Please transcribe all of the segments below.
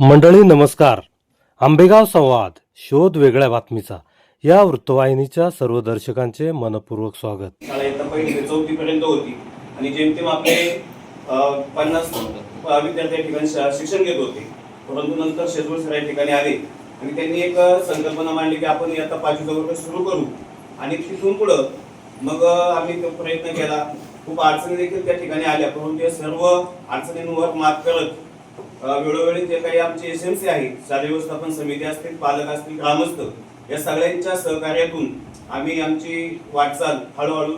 मंडळी नमस्कार. आंबेगाव संवाद शोध वेगळ्या बातमीचा. या वृत्तवाहिनीच्या सर्व दर्शकांचे मनपूर्वक स्वागत. शाळा इयत्ता पहिली ते होती आणि जेमतेम आपले पन्नास अ, विद्यार्थी या ठिकाणी शा- शिक्षण घेत होते. परंतु नंतर शेजवळ सर या ठिकाणी आले आणि त्यांनी एक संकल्पना मांडली की आपण आता पाचवीचा वर्ग सुरू करू. आणि तिथून पुढं मग आम्ही तो प्रयत्न केला. खूप अडचणी देखील त्या ठिकाणी आल्या. परंतु या सर्व अडचणींवर मात करत वेळोवेळी जे काही आमचे एस एम सी आहे शालेय व्यवस्थापन समिती असतील पालक असतील ग्रामस्थ या सगळ्यांच्या सहकार्यातून आम्ही आमची वाटचाल हळूहळू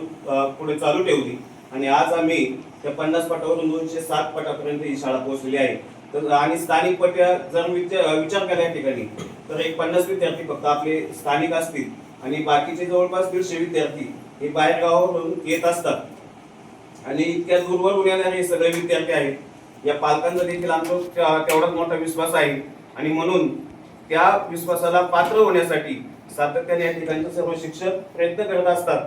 पुढे चालू ठेवली. आणि आज आम्ही त्या पन्नास पटावरून दोनशे सात पटापर्यंत ही शाळा पोहोचलेली आहे. तर आणि स्थानिक पट्या जर विचार विचार केला या ठिकाणी तर एक पन्नास विद्यार्थी फक्त आपले स्थानिक असतील आणि बाकीचे जवळपास दीडशे विद्यार्थी हे बाहेर गावावरून येत असतात. आणि इतक्या दूरवरून येणारे सगळे विद्यार्थी आहेत. या पालकांचा देखील आमचा तेवढाच मोठा विश्वास आहे. आणि म्हणून त्या विश्वासाला पात्र होण्यासाठी सातत्याने या ठिकाणचे सर्व शिक्षक प्रयत्न करत असतात.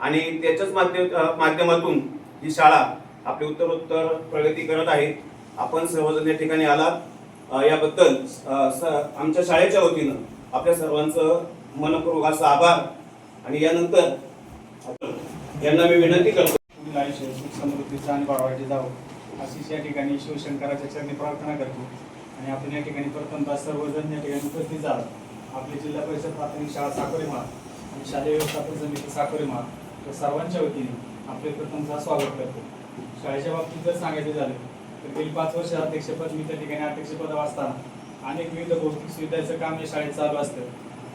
आणि त्याच्याच माध्यम माध्यमातून ही शाळा आपली उत्तरोत्तर प्रगती करत आहे. आपण सर्वजण या ठिकाणी आलात. याबद्दल स- आमच्या शाळेच्या वतीनं आपल्या सर्वांचं मनपूर्वक असं आभार. आणि यानंतर यांना मी विनंती करतो. पुढील आयुष्य सुख समृद्धीचं आणि वाढवायचे जावं. आशिष या ठिकाणी शिवशंकराच्या चरणी प्रार्थना करतो. आणि आपण या ठिकाणी प्रथमतः सर्वजण या ठिकाणी उपस्थित जात आपली जिल्हा परिषद प्राथमिक शाळा साकोरी मार आणि शालेय व्यवस्थापन समिती साकोरी मार या सर्वांच्या वतीने आपले प्रथमतः स्वागत करतो. शाळेच्या बाबतीत जर सांगायचं झालं तर गेली पाच वर्ष अध्यक्षपद मी त्या ठिकाणी अध्यक्षपदावर असताना अनेक विविध भौतिक सुविधाचं काम या शाळेत चालू असतं.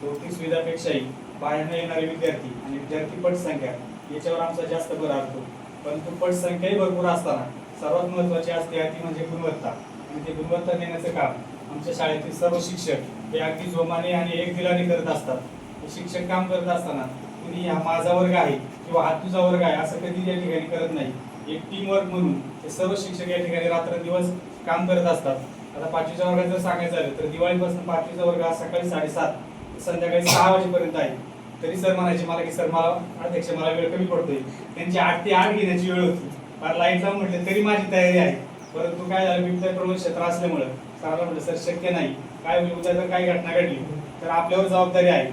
भौतिक सुविधापेक्षाही बाहेरनं येणारे विद्यार्थी आणि विद्यार्थी पटसंख्या याच्यावर आमचा जास्त भर असतो. परंतु पटसंख्याही भरपूर असताना सर्वात महत्त्वाची असते ती म्हणजे गुणवत्ता. आणि ते गुणवत्ता देण्याचं काम आमच्या शाळेतील सर्व शिक्षक हे अगदी जोमाने आणि एक दिलाने करत असतात. शिक्षक काम करत असताना कुणी हा माझा वर्ग आहे किंवा हा तुझा वर्ग आहे असं कधी या ठिकाणी करत नाही. एक टीम वर्क म्हणून हे सर्व शिक्षक या ठिकाणी रात्रंदिवस काम करत असतात. आता पाचवीच्या वर्गात जर सांगायचं झालं तर दिवाळीपासून पाचवीचा वर्ग हा सकाळी साडेसात ते संध्याकाळी सहा वाजेपर्यंत आहे. तरी सर म्हणायचे मला की सर मला अध्यक्ष मला वेळ कमी पडतोय. त्यांची आठ ते आठ घेण्याची वेळ होती. मला लाइट लावून म्हटलं तरी माझी तयारी आहे. परंतु काय झालं बिबट्या प्रमुख क्षेत्र असल्यामुळं सरांना म्हटलं सर शक्य नाही. काय होईल उद्या जर काही घटना घडली तर आपल्यावर जबाबदारी आहे.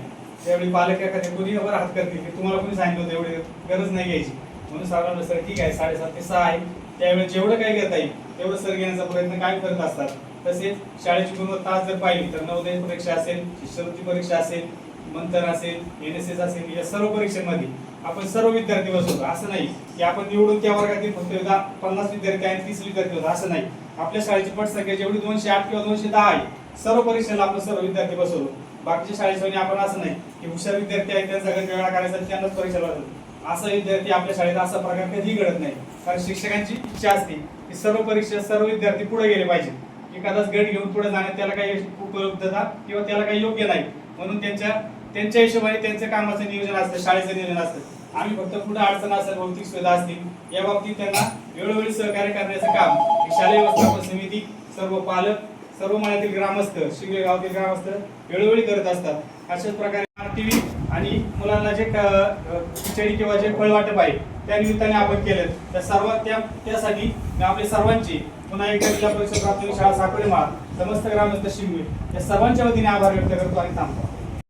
त्यावेळी पालक एखाद्या कोणी वर हात करतील की तुम्हाला कोणी सांगितलं होतं? एवढी गरज नाही घ्यायची. म्हणून सरांना म्हटलं सर ठीक आहे साडेसात ते सहा आहे. त्यावेळेस जेवढं काही घेता येईल तेवढं सर घेण्याचा प्रयत्न काय करत असतात? तसेच शाळेची गुणवत्ता आज जर पाहिली तर नवोदय परीक्षा असेल शिष्यवृत्ती परीक्षा असेल मंथन असेल एन एस एस असेल या सर्व परीक्षेमध्ये आपण सर्व विद्यार्थी बसवतो असं नाही. की आपण निवडून त्या वर्गातील फक्त पन्नास विद्यार्थी आणि तीस विद्यार्थी होतो असं नाही. आपल्या शाळेची पटसंख्या जेवढी दोनशे आठ किंवा दोनशे दहा आहे सर्व परीक्षेला आपण सर्व विद्यार्थी बसवतो बाकीच्या शाळेच्या आपण असं नाही की हुशार विद्यार्थी आहेत त्यांचा गट वेगळा करायचा त्यांनाच परीक्षा बसवतो असा विद्यार्थी आपल्या शाळेत असा प्रकार कधीही घडत नाही. कारण शिक्षकांची इच्छा असते की सर्व परीक्षा सर्व विद्यार्थी पुढे गेले पाहिजे. एखादाच गट घेऊन पुढे जाण्यात त्याला काही उपलब्धता किंवा त्याला काही योग्य नाही. म्हणून त्यांच्या त्यांच्या हिशोबाने त्यांचं कामाचं नियोजन असतं शाळेचं नियोजन असतं. आम्ही फक्त कुठं अडचण असेल भौतिक सुविधा असतील. या बाबतीत त्यांना वेळोवेळी सहकार्य करण्याचं काम. शालेय व्यवस्थापन समिती सर्व पालक सर्व मनातील ग्रामस्थ शिगळे गावातील ग्रामस्थ वेळोवेळी करत असतात. अशाच प्रकारे टीव्ही आणि मुलांना जे खिचडी किंवा जे फळ वाटप आहे त्या निमित्ताने आपण केलं. तर सर्व त्या त्यासाठी आपले सर्वांची पुन्हा एकदा जिल्हा परिषद प्राथमिक शाळा साकोरी माळ समस्त ग्रामस्थ शिंगवे या सर्वांच्या वतीने आभार व्यक्त करतो आणि थांबतो.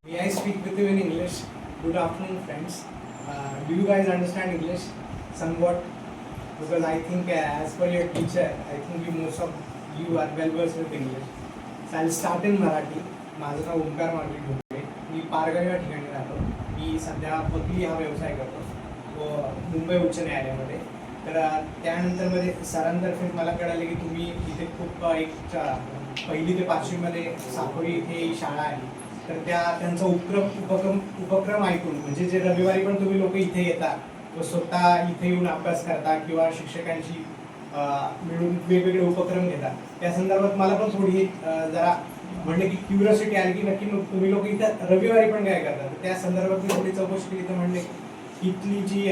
May I speak with you in English? Good afternoon, friends. Uh, do you guys understand English somewhat? Because I think, uh, as per your teacher, I think you most of you are well versed with English. So I'll start in Marathi. माझं नाव ओंकार मार्गी ढोकळे मी पारगाव या ठिकाणी राहतो मी सध्या वकिली हा व्यवसाय करतो व मुंबई उच्च न्यायालयामध्ये तर अ, त्यानंतरमध्ये सरांतर्फे मला कळालं की तुम्ही इथे खूप एक पहिली ते पाचवीमध्ये साकोरी इथे ही शाळा आहे तर त्या त्यांचा उपक्रम उपक्रम उपक्रम ऐकून म्हणजे जे रविवारी पण तुम्ही लोक इथे येता व स्वतः इथे येऊन अभ्यास करता किंवा शिक्षकांशी मिळून वेगवेगळे उपक्रम घेता. त्या संदर्भात मला पण थोडी जरा म्हणलं की क्युरियोसिटी आली की नक्की तुम्ही लोक इथं रविवारी पण काय करता? त्या संदर्भात मी थोडी चौकशी केली तर म्हणले इथली जी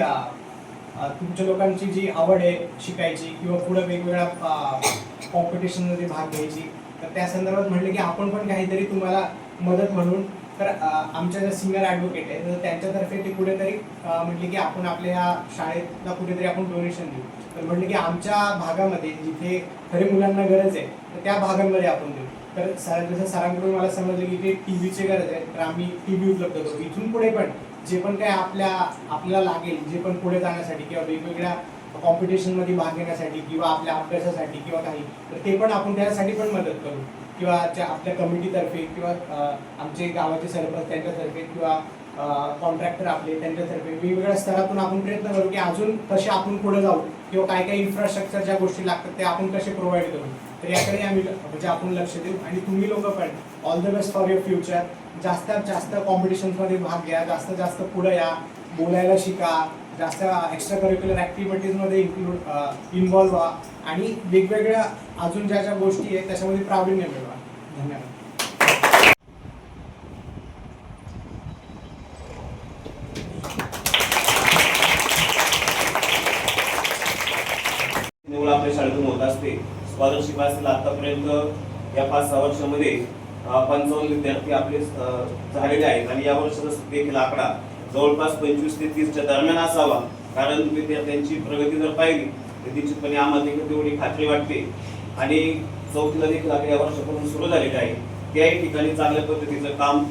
तुमच्या लोकांची जी आवड आहे शिकायची किंवा पुढे वेगवेगळ्या कॉम्पिटिशनमध्ये भाग घ्यायची तर त्या संदर्भात म्हणले की आपण पण काहीतरी तुम्हाला मदत म्हणून. तर आमच्या ज्या सिनियर ॲडव्होकेट आहे तर त्यांच्यातर्फे ते कुठेतरी म्हटले की आपण आपल्या या शाळेला कुठेतरी आपण डोनेशन देऊ. तर म्हटलं की आमच्या भागामध्ये जिथे खरी मुलांना गरज आहे तर त्या भागांमध्ये आपण देऊ. तर सर जसं सरांकडून मला समजलं की टी व्हीची गरज आहे तर आम्ही टी व्ही उपलब्ध करू. इथून पुढे पण जे पण काय आपल्या आपल्याला लागेल जे पण पुढे जाण्यासाठी किंवा वेगवेगळ्या कॉम्पिटिशनमध्ये भाग घेण्यासाठी किंवा आपल्या अभ्यासासाठी किंवा काही तर ते पण आपण त्यासाठी पण मदत करू. किंवा आपल्या कमिटीतर्फे किंवा आमचे गावाचे सरपंच त्यांच्यातर्फे किंवा कॉन्ट्रॅक्टर आपले त्यांच्यातर्फे वेगवेगळ्या स्तरातून आपण प्रयत्न करू की अजून कसे आपण पुढे जाऊ किंवा काय काय इन्फ्रास्ट्रक्चर ज्या गोष्टी लागतात ते आपण कसे प्रोव्हाइड करू. तर याकडे आम्ही ल- म्हणजे आपण लक्ष देऊ आणि तुम्ही लोक पण all the best for your future जास्तीत जास्त कॉम्पिटिशन्समध्ये भाग घ्या जास्तीत जास्त पुढे या बोलायला शिका. जास्त एक्स्ट्रा करिक्युलर ॲक्टिव्हिटीजमध्ये इन्क्लूड इन्वॉल्व्ह व्हा. आणि वेगवेगळ्या अजून ज्या ज्या गोष्टी आहेत त्याच्यामध्ये प्रावीण्य मिळवा. धन्यवाद. निवड आपल्या शाळेतून होत असते. स्कॉलरशिप असेल आतापर्यंत या पाच सहा वर्षामध्ये पंचावन्न विद्यार्थी आपले झालेले आहेत. आणि या वर्षाचा देखील आकडा जवळपास पंचवीस ते तीसच्या दरम्यान असावा. कारण विद्यार्थ्यांची प्रगती जर पाहिली तर निश्चितपणे आम्हाला देखील तेवढी खात्री वाटते. आणि चौथीला देखील आता या वर्षापासून सुरू झालेलं आहे. त्याही ठिकाणी चांगल्या पद्धतीचं काम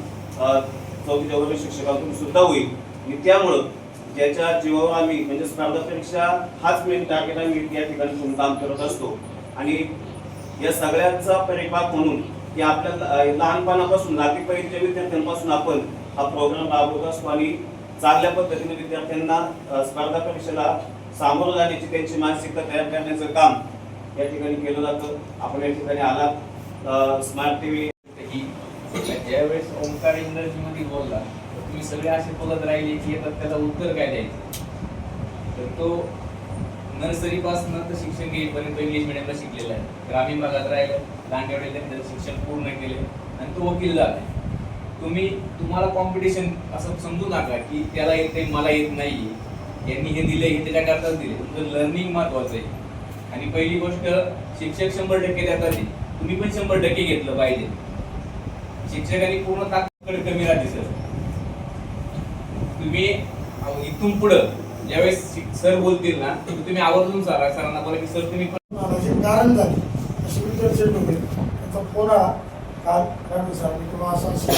चौथीच्या वर्ग शिक्षकातून सुद्धा होईल. आणि त्यामुळं ज्याच्या जीवावर आम्ही म्हणजे स्पर्धा परीक्षा हाच मेन टार्गेट आम्ही या ठिकाणी काम करत असतो. आणि या सगळ्यांचा परिपाक म्हणून की आपल्या लहानपणापासून नातीपैकीच्या विद्यार्थ्यांपासून आपण हा प्रोग्राम राबवत असतो आणि चांगल्या पद्धतीने विद्यार्थ्यांना स्पर्धा परीक्षेला सामोरं जाण्याची त्यांची मानसिकता तयार करण्याचं काम या ठिकाणी केलं जातं. आपण या ठिकाणी आलात. स्मार्ट टीव्ही व्ही ज्यावेळेस ओंकार इंग्रजीमध्ये बोलला तर तुम्ही सगळे असे बोलत राहिले की येतात त्याला उत्तर काय द्यायचं? तर तो नर्सरीपासून तर शिक्षण घेईपर्यंत इंग्लिश मिडियमला शिकलेला आहे. ग्रामीण भागात राहिलं दांडेवडे त्यांनी शिक्षण पूर्ण केले आणि तो वकील झाला. तुम्ही तुम्हाला कॉम्पिटिशन असं समजू नका की त्याला येत नाही मला येत नाही यांनी हे दिले हे त्याच्याकरताच दिले तुमचं लर्निंग महत्वाचं आहे. आणि पहिली गोष्ट शिक्षक शंभर टक्के देतात तुम्ही पण शंभर टक्के घेतलं पाहिजे. शिक्षकांनी पूर्ण ताकद कमी राहते सर. तुम्ही इथून पुढं ज्यावेळेस सर बोलतील ना तर तुम्ही आवर्जून सर सरांना बोला की सर तुम्ही कारण झाले. अशी विद्यार्थी त्यांचा आला काल राणू किंवा असं असं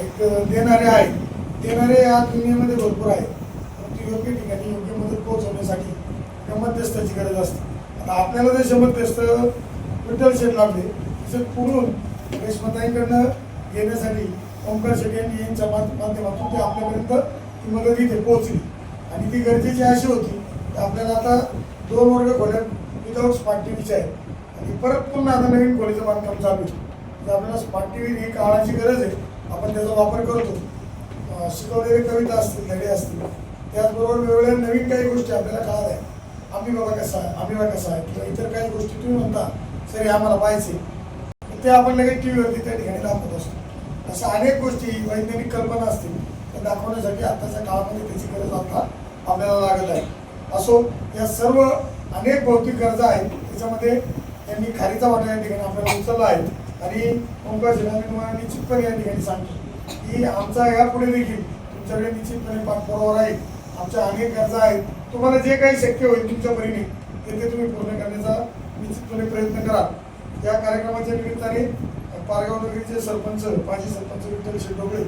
एक देणारे आहे देणारे या दुनियेमध्ये भरपूर आहे परंतु योग्य ठिकाणी योग्य मदत पोहोचवण्यासाठी त्या मध्यस्थाची गरज असते. आता आपल्याला जसे मध्यस्थ विठ्ठल शेठ लागले तसे पुढून रेशमताईंकडनं घेण्यासाठी ओंकार शेठ यांनी यांच्या माध्यमातून ते आपल्यापर्यंत ती मदत इथे पोहोचली. आणि ती गरजेची अशी होती की आपल्याला आता दोन वर्ग खोल्या विदाऊट स्मार्ट टीव्हीचे आहेत. आणि परत पुन्हा आता नवीन खोलीचं बांधकाम चालू आहे. तर आपल्याला स्मार्ट टी व्ही ही काळाची गरज आहे. आपण त्याचा वापर करतो. शिकवलेले कविता असतील धडे असतील. त्याचबरोबर वेगवेगळ्या नवीन काही गोष्टी आपल्याला कळाल्या. आहेत आम्ही बाबा कसा आहे आम्ही बाबा कसा आहे. किंवा इतर काही गोष्टी तुम्ही म्हणता सर हे आम्हाला पाहिजे ते आपण लगेच टी व्हीवरती त्या ठिकाणी दाखवत असतो. अशा अनेक गोष्टी वैज्ञानिक कल्पना असतील त्या दाखवण्यासाठी आत्ताच्या काळामध्ये त्याची गरज आता आपल्याला लागत आहे. असो या सर्व अनेक भौतिक गरजा आहेत त्याच्यामध्ये त्यांनी खारीचा वाटा या ठिकाणी आपल्याला उचलला आहे. आणि ओंकार शेठांनी तुम्हाला निश्चितपणे या ठिकाणी सांगतो की आमचा यापुढे देखील तुमच्याकडे निश्चितपणे पाठपुरावा राहील. आमच्या अनेक गरजा आहेत. तुम्हाला जे काही शक्य होईल तुमच्या परीने ते ते तुम्ही पूर्ण करण्याचा निश्चितपणे प्रयत्न करा. या कार्यक्रमाच्या निमित्ताने पारगाव नगरीचे सरपंच माजी सरपंच विठ्ठल शेटोगळे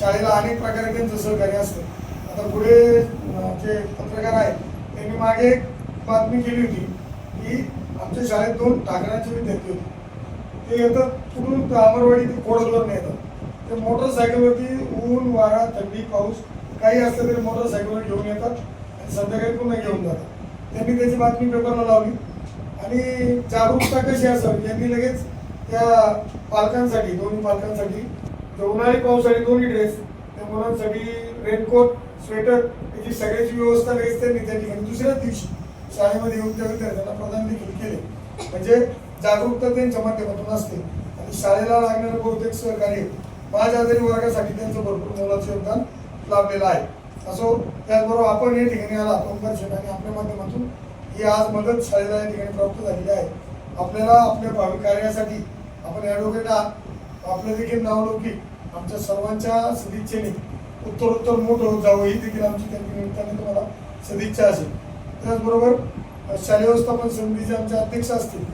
शाळेला अनेक प्रकारे त्यांचं सहकार्य असतं. आता पुढे जे पत्रकार आहेत त्यांनी मागे एक बातमी केली होती की आमच्या शाळेत दोन ठाकरांचे विद्यार्थी होते. ते येतात कुठून? अमरवाडी ते कोडलवरून येतात. ते मोटरसायकलवरती ऊन वारा थंडी पाऊस काही असलं तरी मोटरसायकलवर घेऊन येतात आणि संध्याकाळी पुन्हा घेऊन जातात. त्यांनी त्याची बातमी पेपरला लावली. आणि जागरूकता कशी असावी? यांनी लगेच त्या पालकांसाठी दोन्ही पालकांसाठी उन्हाळी पावसाळी दोन्ही ड्रेस त्या मुलांसाठी रेनकोट स्वेटर याची सगळ्याची व्यवस्था लगेच त्यांनी त्या ठिकाणी दुसऱ्याच दिवशी शाळेमध्ये येऊन त्या विद्यार्थ्यांना प्रदान देखील केले. म्हणजे जागरूकता त्यांच्या माध्यमातून असते. आणि शाळेला लागणारं बहुतेक सहकार्य माझ्या आजारी वर्गासाठी त्यांचं भरपूर मोलाचं योगदान लाभलेलं आहे. असो त्याचबरोबर आपण या ठिकाणी आला ओंकार आणि आपल्या माध्यमातून ही आज मदत शाळेला या ठिकाणी प्राप्त झालेली आहे. आपल्याला आपल्या भावी कार्यासाठी आपण ॲडव्होकेट आपलं देखील नावलौकिक आमच्या सर्वांच्या सदिच्छेने उत्तरोत्तर मोठं होत जावं ही देखील आमची त्यांच्या निमित्ताने तुम्हाला सदिच्छा असेल. त्याचबरोबर शालेय व्यवस्थापन समितीचे आमचे अध्यक्ष असतील.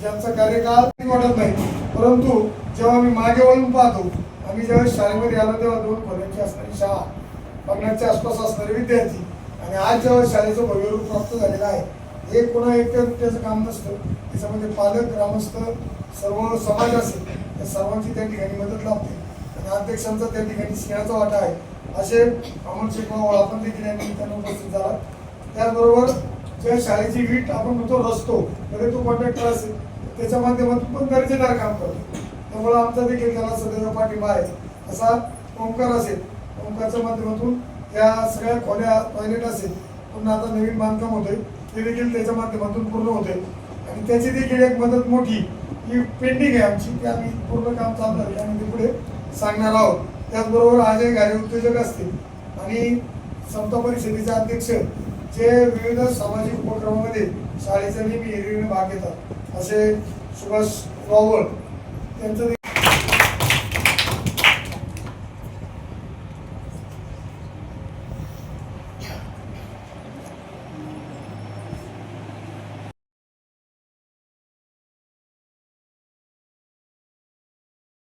ज्यांचा कार्यकाळ वाटत नाही. परंतु जेव्हा मी मागे वळून पाहतो आम्ही जेव्हा शाळेमध्ये आलो तेव्हा दोन खोल्यांची असणारी शाळा पन्नासच्या आसपास असणारे विद्यार्थी आणि आज जेव्हा शाळेचं भव्य रूप प्राप्त झालेलं आहे हे कोणा एकट्या त्याचं काम नसतं. त्याच्यामध्ये पालक ग्रामस्थ सर्व समाज असेल त्या सर्वांची त्या ठिकाणी मदत लागते आणि अध्यक्षांचा त्या ठिकाणी सिंहाचा वाटा आहे. असे अमोल शेखवा आपण देखील या निमित्तानं उपस्थित झाला. त्याचबरोबर ज्या शाळेची वीट आपण म्हणतो रचतो तरी तो कॉन्ट्रॅक्टर असेल. त्याच्या माध्यमातून पण दर्जेदार काम करतो. त्यामुळे आमचा देखील त्याला सदैव पाठिंबा आहे. असा ओंकार असेल ओंकारच्या माध्यमातून या सगळ्या खोल्या टॉयलेट असेल पुन्हा आता नवीन बांधकाम होते ते देखील त्याच्या माध्यमातून पूर्ण होते आणि त्याची देखील एक मदत मोठी ही पेंडिंग आहे आमची की आम्ही पूर्ण काम चालणार आहे. आणि ते पुढे सांगणार आहोत. त्याचबरोबर अजय घारे उद्योजक असतील आणि समता परिषदेचे अध्यक्ष जे विविध सामाजिक उपक्रमामध्ये शाळेच्या नेहमी हिरवीने भाग घेतात असे सुभाष वावळ त्यांचं